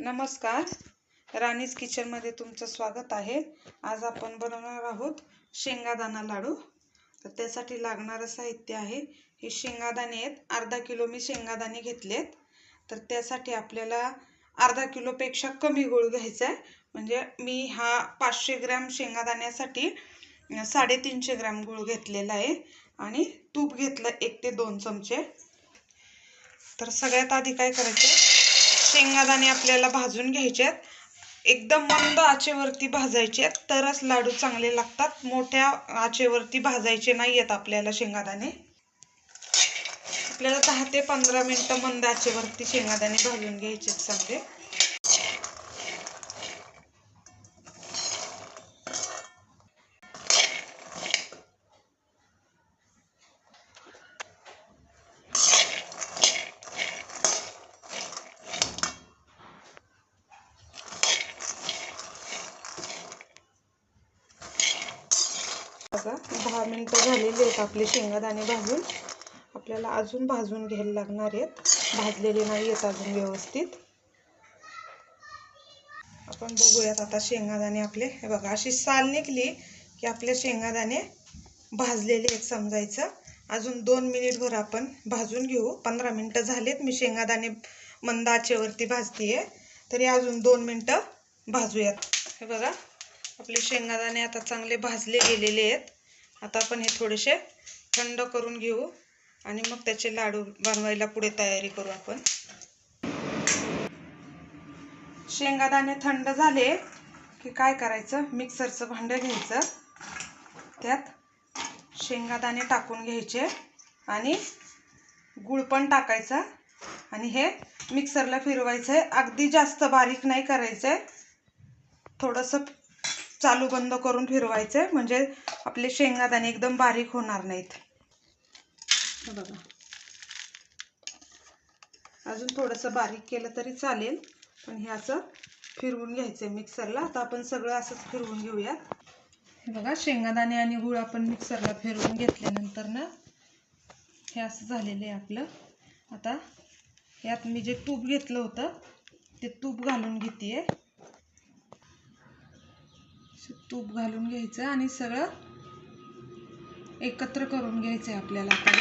नमस्कार. राणीज किचनमध्ये तुमचं स्वागत आहे. आज आपण बनवणार आहोत शेंगादाणा लाडू. तर त्यासाठी लागणारं साहित्य आहे. हे शेंगादाणे आहेत. अर्धा किलो मी शेंगादाणे घेतलेत. तर त्यासाठी आपल्याला अर्धा किलोपेक्षा कमी गूळ घ्यायचा आहे. म्हणजे मी हा पाचशे ग्रॅम शेंगादाण्यासाठी साडेतीनशे ग्रॅम गूळ घेतलेला आहे. आणि तूप घेतलं एक ते दोन चमचे. तर सगळ्यात आधी काय करायचं? शेंगादाणे आपल्याला भाजून घ्यायचे आहेत. एकदम मंद आचेवरती भाजायचे आहेत. तरच लाडू चांगले लागतात. मोठ्या आचेवरती भाजायचे नाही आहेत आपल्याला शेंगादाणे आपल्याला दहा ते पंधरा मिनटं मंद आचेवरती शेंगादाणे भाजून घ्यायचे आहेत चांगले. बघा दहा मिनटं झालेली आहेत आपले शेंगादाणे भाजून. आपल्याला अजून भाजून घ्यायला लागणार आहेत. भाजलेले नाही आहेत अजून व्यवस्थित. आपण बघूयात आता शेंगादाणे आपले. हे बघा अशी साल निघली की आपले शेंगादाणे भाजलेले आहेत समजायचं. अजून दोन मिनिटभर आपण भाजून घेऊ. पंधरा मिनटं झालेत. मी शेंगादाणे मंद आचेवरती भाजतीये. तरी अजून दोन मिनटं भाजूयात. हे बघा आपले शेंगादाणे आता चांगले भाजले गेलेले आहेत. आता आपण हे थोडेसे थंड करून घेऊ आणि मग त्याचे लाडू बनवायला पुढे तयारी करू आपण. शेंगादाणे थंड झाले की काय करायचं? मिक्सरचं भांडं घ्यायचं. त्यात शेंगादाणे टाकून घ्यायचे आणि गुळ पण टाकायचा आणि हे मिक्सरला फिरवायचं आहे अगदी जास्त बारीक नाही करायचं आहे थोडंसं चालू बंद करून फिरवायचं म्हणजे आपले शेंगादाणे एकदम बारीक होणार नाहीत. बघा. अजून थोडंसं बारीक केलं तरी चालेल. पण हे असं फिरवून घ्यायचं आहे मिक्सरला. आता आपण सगळं असंच फिरवून घेऊयात हे बघा शेंगादाणे आणि गूळ आपण मिक्सरला फिरवून घेतल्यानंतर ना हे असं झालेलं आहे आपलं. आता यात मी जे तूप घेतलं होतं ते तूप घालून घेते आहे तूप घालून घ्यायचं आणि सगळं एकत्र करून घ्यायचं आहे आपल्याला आता.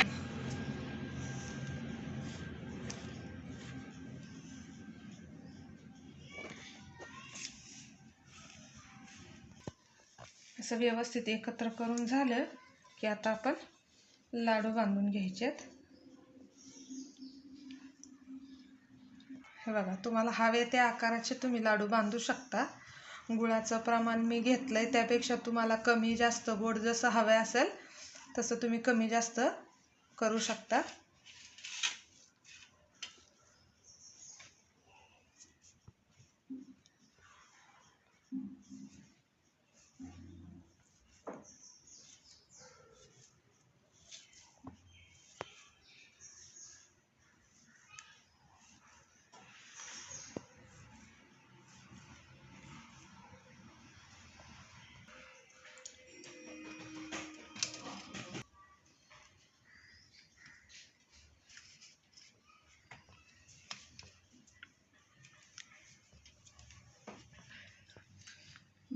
असं व्यवस्थित एकत्र करून झालं की आता आपण लाडू बांधून घ्यायचेत. हे बघा तुम्हाला हवे त्या आकाराचे तुम्ही लाडू बांधू शकता. गुळाचं प्रमाण मी घेतलं आहे त्यापेक्षा तुम्हाला कमी जास्त गोड जसं हवं असेल तसं तुम्ही कमी जास्त करू शकता.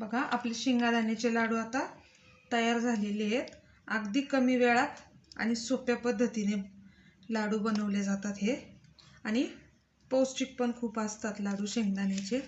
बघा आपले शेंगादाण्याचे लाडू आता तयार झालेले आहेत. अगदी कमी वेळात आणि सोप्या पद्धतीने लाडू बनवले जातात हे. आणि पौष्टिक पण खूप असतात लाडू शेंगदाण्याचे.